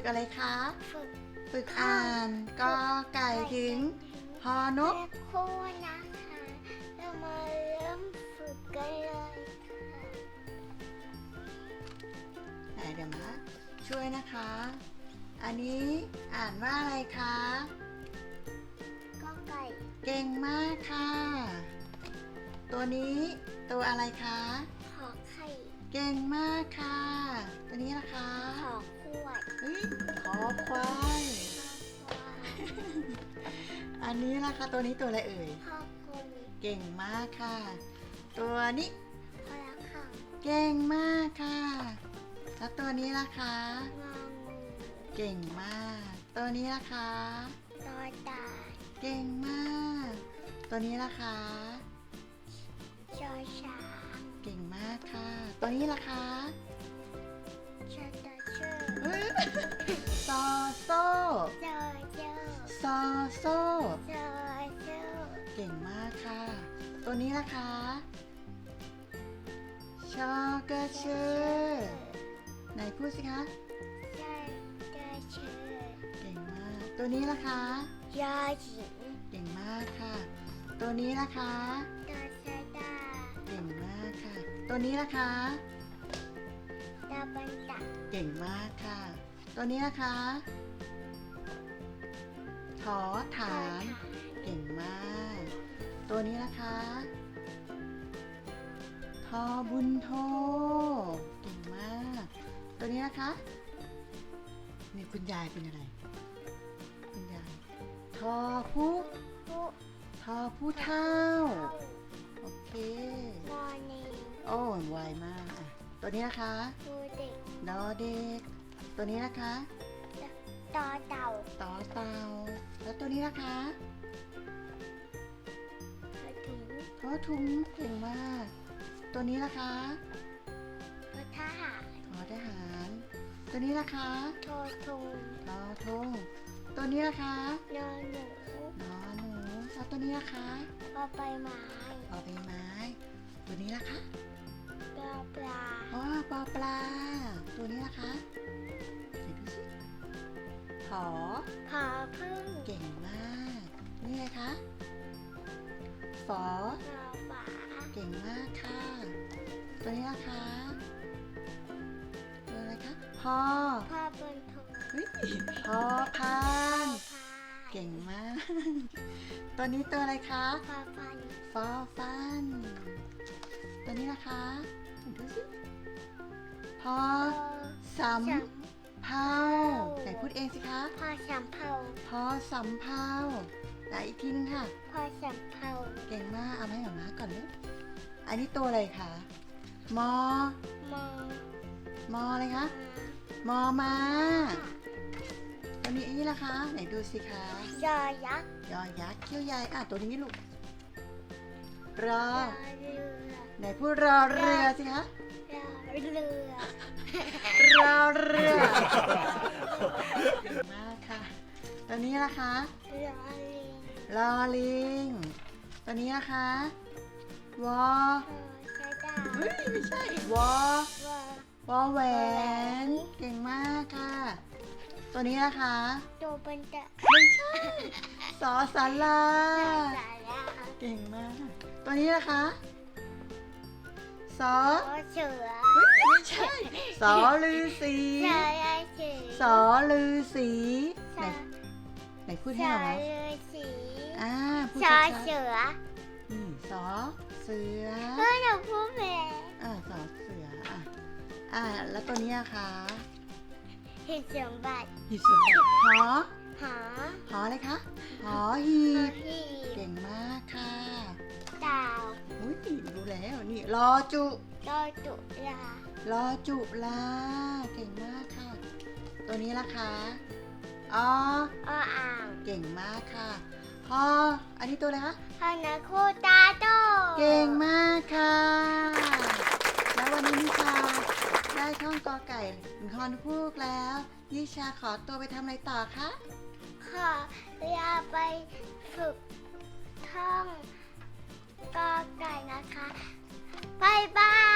ฝึกอะไรคะ ฝึกฝึกอ่านกอไก่ถึงฮอนกแม่ครูนะคะเรามาเริ่มฝึกกันเลยค่ะไหนเดี๋ยวมาช่วยนะคะ อันนี้อ่านว่าอะไรคะก็ไก่เก่งมากค่ะ ตัวนี้ตัวอะไรคะขอไข่เก่งมากค่ะ ตัวนี้ล่ะคะขอข วดเฮ้ยขอควายขอควายอันนี้ล่ะคะตัวนี้ตัวอะไรเอ่ยขอคุณเก่งมากค่ะ ตัวนี้ขอละขังเก่งมากค่ะ แล้วตัวนี้ล่ะคะ งองูเก่งมาก ตัวนี้ล่ะคะ ตอตายเก่งมาก ตัวนี้ล่ะคะ ชอช้างเก่งมากค่ะ ตัวนี้ล่ะคะ ชอตาเชื่อเฮ้ย ซอโซเจอเจอซอโซเจอเจอเก่งมากค่ะ ตัวนี้ล่ะคะชอกระเชอไหนพูดสิคะเจอเจอเชื่อเก่งมาก ตัวนี้ล่ะคะ ยอหญิงเก่งมากค่ะ ตัวนี้ล่ะคะตอเซดาเก่งมากค่ะ ตัวนี้ล่ะคะตาบันดาเก่งมากค่ะ ตัวนี้นะคะถอฐาน เก่งมาก ตัวนี้นะคะทอบุญโท เก่งมาก ตัวนี้นะคะ นี่คุณยายเป็นอะไร คุณยายทอผู้ผู้ทอผู้เท่า โอเคมอนีโอ้ไวมากอะ ตัวนี้นะคะผู้เด็กดอเด็ก ตัวนี้นะคะต่อเต่าต่อเตาแล้วตัวนี้นะคะพอถึงทอทุงเก่งมาก ตัวนี้นะคะพอทหารทอทหาร ตัวนี้นะคะโททุงทอทงตัวนี้นะคะนอนหนูนอหนูแล้วตัวนี้นะคะพอใบไม้ปอใบไม้ ตัวนี้นะคะ ปลาปลาอ๋อปอปลา ตัวนี้นะคะไหนดูสิถอพอพึ่งเก่งมาก นี่ไงคะฝอพอฝาเก่งมากค่ะ ตัวนี้นะคะตัวอะไรคะพอพอบนทงเฮ้ยพอพาพอนพาเก่งมาก ตัวนี้ตัวอะไรคะพอฟันฟอฟัน ตัวนี้นะคะดูสิพ อสำเภาไหนพูดเองสิคะ พอสำเภาพอสำเภาไหนอีกทีนึงค่ะ พอสำเภาเก่งมากเอามาให้หมามาก่อนเลยอันนี้ตัวอะไรคะมอ มองมออะไรคะ มอมาตัวนี้นี่ล่ะคะ ไหนดูสิคะยอยักษ์ยอยักษ์เขี้ยวใหญ่อะตัวนี้ลูกรอรอเรือไหนพูดรอเรือสิคะรอ เรือรอเรือเก่งมากค่ะ ตัวนี้ล่ะคะรอลิงรอลิง ตัวนี้นะคะวอรอชะดาเฮ้ยไม่ใช่วอวอวอแหวน เก่งมากค่ะ ตัวนี้นะคะตัวบันดาไม่ใช่สอสาราสาราเก่งมาก ตัวนี้นะคะ สอรอเสือเฮ้ยไม่ใช่ สอลือสีเสือลายเสือสอลือสีไหนไหนพูดให้เสืเราอไหมลายสีอ่าพูดชอชัดเสือๆนี่สอเสือเฮ้ยหนูพูดไปแล้วอ่าสอเสืออะอ่าแล้วตัวนี้นะคะเห็นเสียงบัตรหีบสมบัติหอหาหออะไรคะหอหีหาบหีเก่งมากค่ะ รอจุรอจุฬารอจุลาเก่งมากค่ะ ตัวนี้ล่ะคะอ๋อออ่างเก่งมากค่ะพออันนี้ตัวอะไรคะฮานาโคตาโตเก่งมากค่ะ แล้ววันนี้นิชาได้ท่องกอไก่ถึงคอนพูกแล้ว นิชาขอตัวไปทำอะไรต่อคะขอลาไปฝึกท่องกอไก่นะคะ 拜拜。